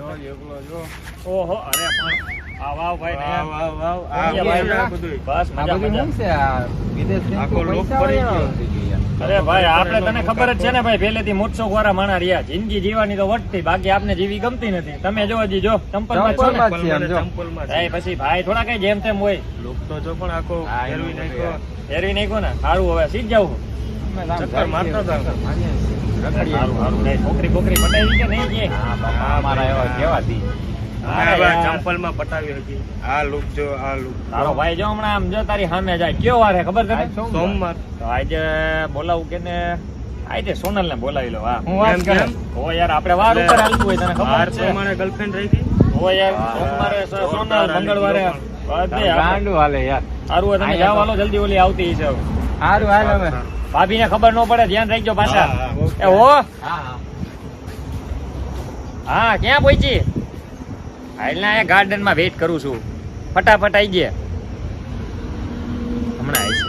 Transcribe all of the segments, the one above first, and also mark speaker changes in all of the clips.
Speaker 1: જો એકલો જો.
Speaker 2: ઓહો અરે પણ આ ભાઈ ને
Speaker 1: વાવ વાવ વાવ આ
Speaker 2: ભાઈ.
Speaker 1: બધું, આ
Speaker 2: ના.
Speaker 1: બધું
Speaker 2: બસ મજા. મજા
Speaker 3: છે? આ વિદેશથી
Speaker 1: આખો લોક પડી ગયો.
Speaker 2: અરે ભાઈ આપણે તને ખબર જ છે ને ભાઈ પહેલેથી મોટસો વાળા માણા રહ્યા. જિંદગી જીવાની તો વટતી બાકી આપને જીવી ગમતી નથી. તમે જો હજી જો છે. ભાઈ પછી ભાઈ થોડા કઈ જેમ તેમ હોય.
Speaker 1: લોક તો જો પણ આખો ફેરવી નાખ્યો.
Speaker 2: ફેરવી નાખ્યો ને? સારું હવે સીધ જવું.
Speaker 1: ચક્કર મારતા
Speaker 3: છીએ,
Speaker 1: હતા.
Speaker 3: ચક્કર મારીએ છીએ. રખડીએ.
Speaker 2: સારું સારું કઈ છોકરી બોકરી પટાવી કે નહીં કે
Speaker 3: હા, બાપા, એવા કેવા દી.
Speaker 2: હા,
Speaker 1: અમે હવે
Speaker 2: યાર.
Speaker 1: ચંપલમાં પટાવી હતી આ લુક જો આ લુક
Speaker 2: તારો ભાઈ જો હમણાં આમ જો તારી સામે જાય કયો વાર ખબર તને
Speaker 3: સોમવાર.
Speaker 1: સોમવાર
Speaker 2: તો આજે બોલાવું કે ને આજે સોનલ ને બોલાવી લો હા હું વાત કરે ઓ યાર આપણે વાર ઉપર હોય તને ખબર છે
Speaker 1: ગર્લફ્રેન્ડ રહી ગઈ
Speaker 2: ઓ યાર સોમવારે સોનલ મંગળવારે બધે
Speaker 3: તારું હાલે યાર
Speaker 2: સારું તમે હાલો જલ્દી ઓલી આવતી છે.
Speaker 3: સારું હાલ ભાભી
Speaker 2: ને ખબર ન પડે ધ્યાન રાખજો પાછા. એ હો.
Speaker 3: હા હા.
Speaker 2: હા ક્યાં પહોંચી? હાલના એ ગાર્ડનમાં વેઇટ કરું છું. ફટાફટ આવી ગયા. હમણાં આવી છે.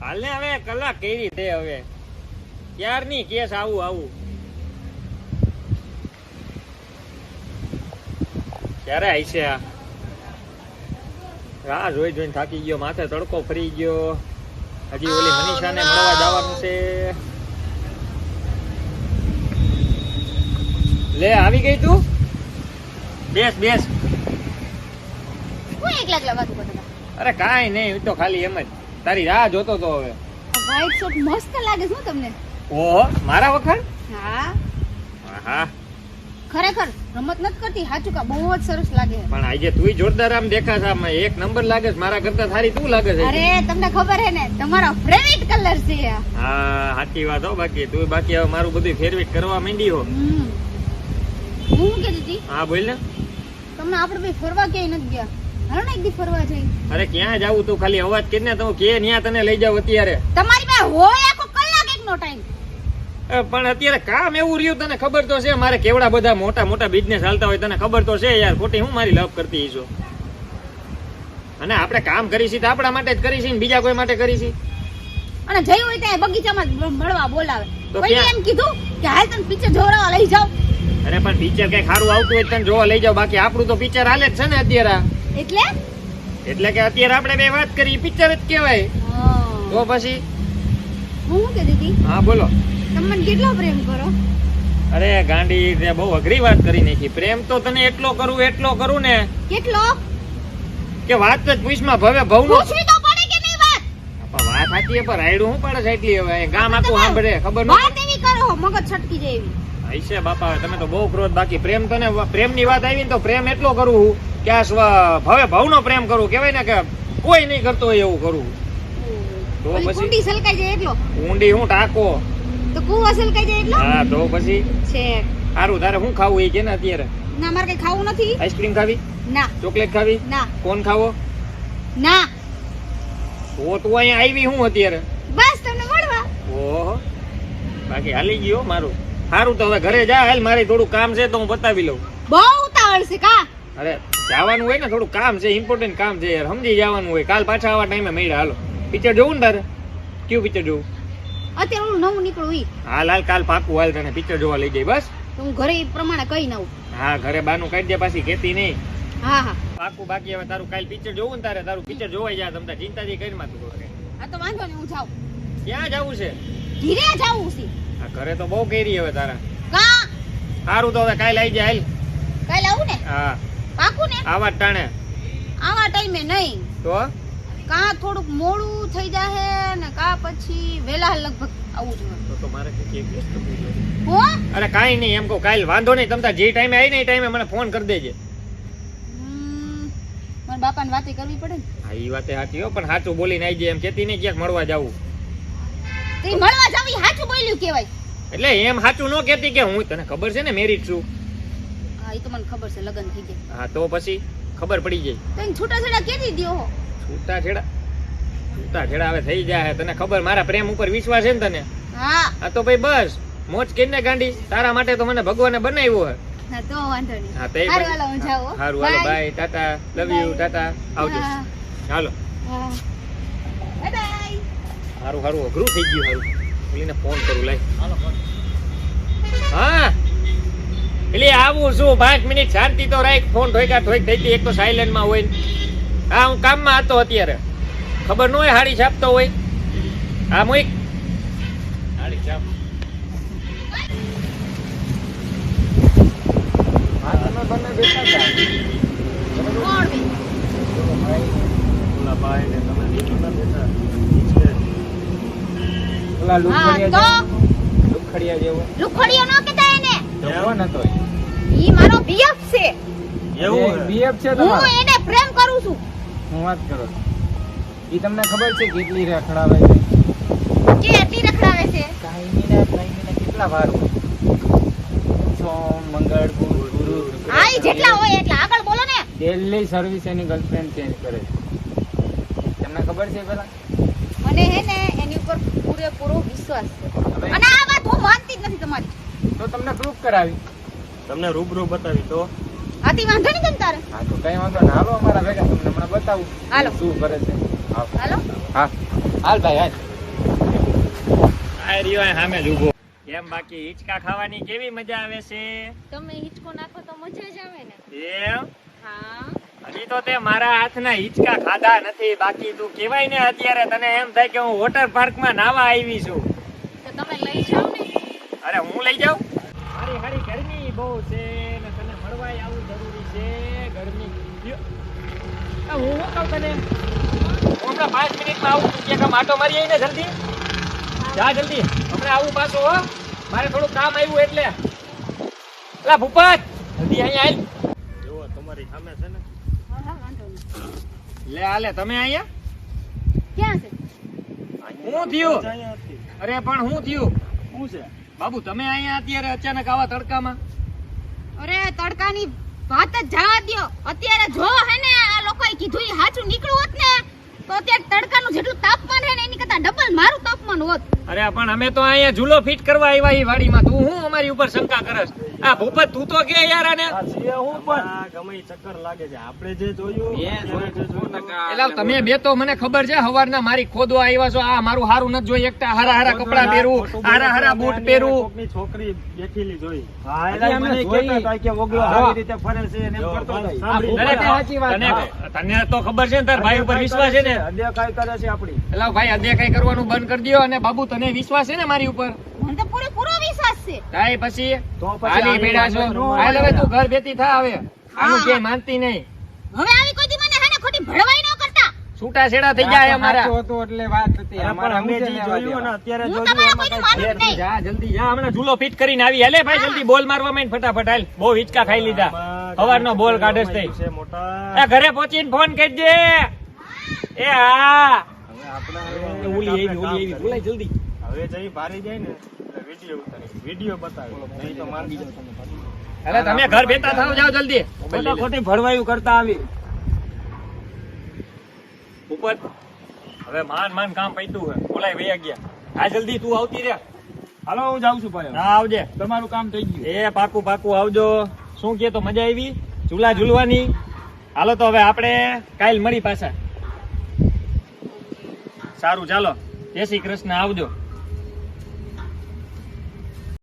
Speaker 2: હાલને હવે કલાક કઈ રીતે હવે? ક્યારની કેસ આવું આવું? ક્યારે આવી છે આ? રાહ જોઈ જોઈને થાકી ગયો માથે તડકો ફરી ગયો. હજી ઓલી મનીષાને મળવા જવાનું છે. લે આવી ગઈ તું? બેસ બેસ.
Speaker 4: હું એકલા એકલા વાતો કરતા
Speaker 2: અરે કાઈ નહીં તો ખાલી એમ જ. તારી રાહ જોતો તો હવે.
Speaker 4: વ્હાઈટ શર્ટ મસ્ત લાગે છે તમને.
Speaker 2: ઓહો મારા વખત
Speaker 4: હા.
Speaker 2: હા
Speaker 4: ખરેખર રમત નથી કરતી હાચું કા? બહુ જ સરસ લાગે.
Speaker 2: પણ આજે તું જોરદાર આમ દેખા છે આમાં એક નંબર લાગે છે મારા કરતા સારી તું લાગે છે?
Speaker 4: અરે તમને ખબર હે ને તમારો ફેવરિટ કલર છે
Speaker 2: હા સાચી વાત હો બાકી તું બાકી હવે મારું બધું ફેરવીટ કરવા માંડી હો.
Speaker 4: હું કે કહેતી
Speaker 2: હા બોલ ને.
Speaker 4: તમને આપણે ભાઈ ફરવા ક્યાંય નથી ગયા? ને એક દી ફરવા જઈ?
Speaker 2: અરે ક્યાં જાવું તું? ખાલી અવાજ કે ને તો કે ન્યા તને લઈ જાવ અત્યારે.
Speaker 4: તમારી પાસે હોય આખો કલાક એકનો ટાઈમ
Speaker 2: પણ અત્યારે કામ એવું રહ્યું તને ખબર તો છે મારે કેવડા બધા મોટા મોટા બિઝનેસ હાલતા હોય તને ખબર તો છે યાર ખોટી હું મારી લવ કરતી છું? અને આપણે કામ કરીશી તો આપણા માટે જ કરીશી ને બીજા કોઈ માટે કરીશી
Speaker 4: અને જઈ હોય ત્યાં બગીચામાં મળવા બોલાવે.
Speaker 2: તો
Speaker 4: એમ કીધું કે હાલ તને પિક્ચર જોવડાવવા લઈ જાવ
Speaker 2: અરે પણ પિક્ચર કઈ સારું આવતું હોય તને જોવા લઈ જાવ બાકી આપણું તો પિક્ચર હાલે જ છે ને અત્યારે.
Speaker 4: એટલે?
Speaker 2: એટલે કે અત્યારે આપણે બે વાત કરી પિક્ચર જ કહેવાય. તો પછી?
Speaker 4: હું કહેતી હતી
Speaker 2: હા બોલો.
Speaker 4: તમે કેટલો પ્રેમ કરો?
Speaker 2: અરે ગાંડી તે બહુ અઘરી વાત કરી નાખી. પ્રેમ તો તને એટલો કરું એટલો કરું ને
Speaker 4: કેટલો?
Speaker 2: કે વાત જ પૂછમાં ભવે
Speaker 4: પૂછવી તો પડે કે નહીં વાત?
Speaker 2: પણ વાત સાચી છે પડે એટલી હવે? ગામ આખું સાંભળે ખબર ન
Speaker 4: વાત એવી કરો મગજ છટકી જાય એવી.
Speaker 2: હૈશે બાપા તમે તો બહુ ક્રોધ બાકી પ્રેમ તને પ્રેમની વાત આવી ને તો પ્રેમ એટલો કરું કે આ ભવે ભવનો પ્રેમ કરું કહેવાય ને કે કોઈ નહીં કરતો હોય એવું કરું. તો પછી?
Speaker 4: કુંડી સલકાઈ જાય એટલો.
Speaker 2: ઊંડી હું ટાકો?
Speaker 4: તો કુવા સલકાઈ જાય એટલો?
Speaker 2: હા તો પછી?
Speaker 4: છે
Speaker 2: સારું તારે શું ખાવું એ કે ને અત્યારે?
Speaker 4: ના મારે કઈ ખાવું નથી.
Speaker 2: આઈસ્ક્રીમ ખાવી?
Speaker 4: ના.
Speaker 2: ચોકલેટ ખાવી?
Speaker 4: ના.
Speaker 2: કોણ ખાવો?
Speaker 4: ના.
Speaker 2: તો તું અહીંયા આવી હું અત્યારે?
Speaker 4: બસ તમને મળવા.
Speaker 2: ઓહો. બાકી હાલી ગયો મારું. સારું તો હવે ઘરે જા હાલ મારે થોડું કામ છે તો હું બતાવી લઉં.
Speaker 4: બહુ ઉતાવળ છે કા?
Speaker 2: અરે જવાનું હોય ને થોડું કામ છે ઇમ્પોર્ટન્ટ કામ છે યાર. સમજી જવાનું હોય. કાલ પાછા આવા ટાઈમે મળ્યા હાલો. પિક્ચર જોવું ને તારે? કયું પિક્ચર જોવું
Speaker 4: અત્યારે હું નવું નીકળું ઈ.
Speaker 2: હાલ હાલ કાલ પાકું હાલ તને પિક્ચર જોવા લઈ જઈ બસ.
Speaker 4: હું ઘરે એ પ્રમાણે કઈ નવું.
Speaker 2: હા ઘરે બાનું કાઢી દે પાછી કેતી નહીં.
Speaker 4: હા હા.
Speaker 2: પાકું બાકી હવે તારું કાલ પિક્ચર જોવું ને તારે તારું પિક્ચર જોવાઈ જાય તમને ચિંતા જે કરી માં તું
Speaker 4: આ તો વાંધો નહીં હું જાઉં.
Speaker 2: ક્યાં જવું છે?
Speaker 4: ધીરે જવું છે.
Speaker 2: આ ઘરે તો બહુ કેરી હવે તારા.
Speaker 4: કા
Speaker 2: સારું તો હવે કાલ આવી જાય હાલ.
Speaker 4: કાલ આવું ને?
Speaker 2: હા.
Speaker 4: પાકું ને?
Speaker 2: આવા ટાણે.
Speaker 4: આવા ટાઈમે નહીં.
Speaker 2: તો?
Speaker 4: કા થોડુંક મોડું થઈ જાહે ને કા પછી વેલા લગભગ આવું જોઈએ
Speaker 2: તો તો મારે કે એક
Speaker 4: હો?
Speaker 2: અરે કાંઈ નહીં એમ કહો કાલ વાંધો નહીં તમતા જે ટાઈમે આવી ને એ ટાઈમે મને ફોન કરી દેજે.
Speaker 4: મારા બાપાને વાતે કરવી પડે ને.
Speaker 2: હા એ વાતે સાચી હો પણ સાચું બોલીને આવી જાય એમ કેતી નહીં ક્યાંક મળવા જાવું.
Speaker 4: તે મળવા જાવી સાચું બોલ્યું કહેવાય.
Speaker 2: એટલે એમ સાચું ન કેતી કે હું તને ખબર છે ને મેરીડ છું.
Speaker 4: હા એ તો મને ખબર છે લગન થઈ ગયા.
Speaker 2: હા તો પછી ખબર પડી જાય.
Speaker 4: તને છૂટા છૂટા કેદી દ્યો હો?
Speaker 2: છૂટા છેડા. છૂટા છેડા હવે થઈ જાય તને ખબર મારા પ્રેમ ઉપર વિશ્વાસ છે ને તને?
Speaker 4: હા.
Speaker 2: તો ભાઈ બસ. મોજ કેને ગાંડી? તારા માટે તો મને ભગવાને બનાવ્યો હે
Speaker 4: હા તો વાંધો નહીં.
Speaker 2: હા તે
Speaker 4: હારું હાલો હું જાઉં
Speaker 2: સારું હાલો bye tata. Love you tata. આવજો. હાલો.
Speaker 4: બાય બાય હારું
Speaker 2: સારું સારું અઘરું થઈ ગયું હારું. ઓલીને ફોન કરું લાય. હા. એટલે આવું શું પાંચ મિનિટ શાંતિ તો રાખ. ફોન ઠોકા ઠોક થઈ હતી એક તો સાયલેન્ટમાં હોય હા હું કામમાં હતો અત્યારે. ખબર ન હોય હાડી છાપતો હોય. હા મોઈક. હાડી છાપ.
Speaker 3: લુખડિયા જેવો- લુખડિયા
Speaker 4: ન કહેતા એને? ઈ મારો બીએફ છે.
Speaker 1: એવું
Speaker 3: એ છે
Speaker 4: હું એને પ્રેમ કરું છું.
Speaker 3: હું વાત કરો એ તમને ખબર છે કેટલી રખડાવે છે?
Speaker 4: કેટલી રખડાવે છે?
Speaker 3: કાયમીના ને કેટલા વાર સોમ મંગળ ગુરુ
Speaker 4: હા ઈ જેટલા હોય એટલા. આગળ બોલો ને.
Speaker 3: ડેલી સર્વિસ એની ગર્લફ્રેન્ડ ચેન્જ કરે છે. તમને ખબર છે પેલા?
Speaker 4: મને હે ને એની ઉપર પૂરેપૂરો વિશ્વાસ છે. અને આ વાત હું માનતી જ નથી તમારી.
Speaker 3: તો તમને પ્રૂફ કરાવી.
Speaker 1: તમને રૂબરૂ બતાવી તો?
Speaker 4: આથી વાંધો નહીં તમ તારે?
Speaker 3: હા તો કઈ વાંધો ના હાલો અમારા ભેગા તમને હમણાં બતાવું.
Speaker 4: હાલો.
Speaker 3: શું કરે છે?
Speaker 4: હાલો.
Speaker 3: હા. હાલ ભાઈ હાલ.
Speaker 2: આ રહ્યો સામે જ ઊભો. કેમ બાકી હિચકા ખાવાની કેવી મજા આવે છે?
Speaker 4: તમે હિચકો નાખો તો મજા જ આવે ને.
Speaker 2: એમ?
Speaker 4: હા.
Speaker 2: હજી તો તે મારા હાથના હિચકા ખાધા નથી. બાકી તું કેવાય ને અત્યારે તને એમ થાય કે હું વોટર પાર્કમાં નાવા આવી છું.
Speaker 4: તો તમે લઈ જાઓ ને.
Speaker 2: અરે હું લઈ જાઉં? મારી હારી ગરમી બહુ છે. આવું જરૂરી છે ગરમી હું શું કહું તને હમણાં પાંચ મિનિટમાં આવું ક્યાંક માટો મારી આવીને જલ્દી. જા જલ્દી. હમણાં આવું પાછું હો. મારે થોડું કામ આવ્યું એટલે. એલા ભૂપત જલ્દી અહીંયા આવી
Speaker 1: જુઓ તમારી સામે છે ને.
Speaker 2: લે આલે તમે અહીંયા?
Speaker 4: ક્યાં છે?
Speaker 2: હું થયું? અરે પણ હું થયું?
Speaker 1: શું છે?
Speaker 2: બાબુ તમે અહીંયા અત્યારે અચાનક આવા તડકામાં?
Speaker 4: અરે, તડકાની વાત જ જવા દ્યો. અત્યારે જો હે ને, આ લોકોએ કીધું ઈ હાચું નીકળ્યું હોત ને, તો અત્યારે તડકાનું જેટલું તાપમાન હે ને, એની કરતા ડબલ મારું તાપમાન હોત.
Speaker 2: અરે, પણ અમે તો અહીંયા ઝૂલો ફિટ કરવા આવ્યા ઈ વાડીમાં. તું હું અમારી ઉપર શંકા કરસ? આ ભૂપત તું તો કે યાર આને?
Speaker 1: હું પણ. ગમે ચક્કર લાગે છે. આપણે જે જોયું.
Speaker 2: એલા તમે બે તો મને ખબર છે હવારના મારી ખોદવા આવ્યા છો. આ મારું હારું નથી જોઈ એકતા હારા હારા કપડા પહેરું હારા હારા બૂટ પહેરું.
Speaker 1: કોકની છોકરી બેઠેલી જોઈ.
Speaker 3: હા,
Speaker 1: એટલે
Speaker 3: એટલે
Speaker 1: મને કહેતા
Speaker 3: જોઈ.
Speaker 1: કે વગલો આવી રીતે ફરે છે ને એમ કરતો
Speaker 2: તને-
Speaker 3: સાચી વાત.
Speaker 2: તને તને તો ખબર છે ને તાર ભાઈ ઉપર વિશ્વાસ છે ને?
Speaker 1: અધ્યાય કરે છે આપણી?
Speaker 2: એટલે ભાઈ અદેખાઈ કરવાનું બંધ કરી દો અને બાબુ તને વિશ્વાસ છે ને મારી ઉપર?
Speaker 4: મને તો પૂરેપૂરો વિશ્વાસ છે.
Speaker 2: તાઈ પછી?
Speaker 1: તો પછી
Speaker 2: હાલી બેડા છો હાલ હવે તું ઘર બેતી થા હવે. આનું કે માનતી નહીં.
Speaker 4: હવે આવી કોઈ મને હેને ખોટી ભળવાઈ ન કરતા.
Speaker 2: છૂટા છેડા થઈ જાય અમારા.
Speaker 3: તો હતું એટલે વાત હતી. અમારા
Speaker 1: અમે જે જોયું ને અત્યારે જોયું
Speaker 4: જ
Speaker 2: જલ્દી જા. હમણાં ઝૂલો ફિટ કરીને આવી. હેલે ભાઈ જલ્દી બોલ મારવા માંડ ફટાફટ. હાલ. બહુ હિચકા ખાઈ લીધા. સવારનો બોલ કાઢે છે.
Speaker 1: છે મોટા.
Speaker 2: ઘરે પહોંચીને ફોન કરજે. એ હા.
Speaker 1: આપણે
Speaker 2: ઓલી એવી ઓલી એવી બોલાય જલ્દી.
Speaker 1: હવે જઈ ભારી જાય ને. વીડિયો ઉતારી. વીડિયો બતાવે. નહીં તો મારી
Speaker 2: અરે તમે ઘર બેઠા થાવ જાઓ જલ્દી.
Speaker 1: ખોટા ખોટી ભરવાયું કરતા આવી.
Speaker 2: ઉપર. હવે માન માન કામ પૈતું હે. બોલાય વૈયા ગયા. આ જલ્દી તું આવતી રે.
Speaker 1: હાલો હું જાઉં છું ભાઈ
Speaker 2: ના આવજે.
Speaker 1: તમારું કામ થઈ ગયું.
Speaker 2: એ પાકું પાકું આવજો. શું કે તો મજા આવી? ઝૂલા ઝૂલવાની. હાલો તો હવે આપણે કાલ મળી પાછા. સારું ચાલો. જય શ્રી કૃષ્ણ આવજો.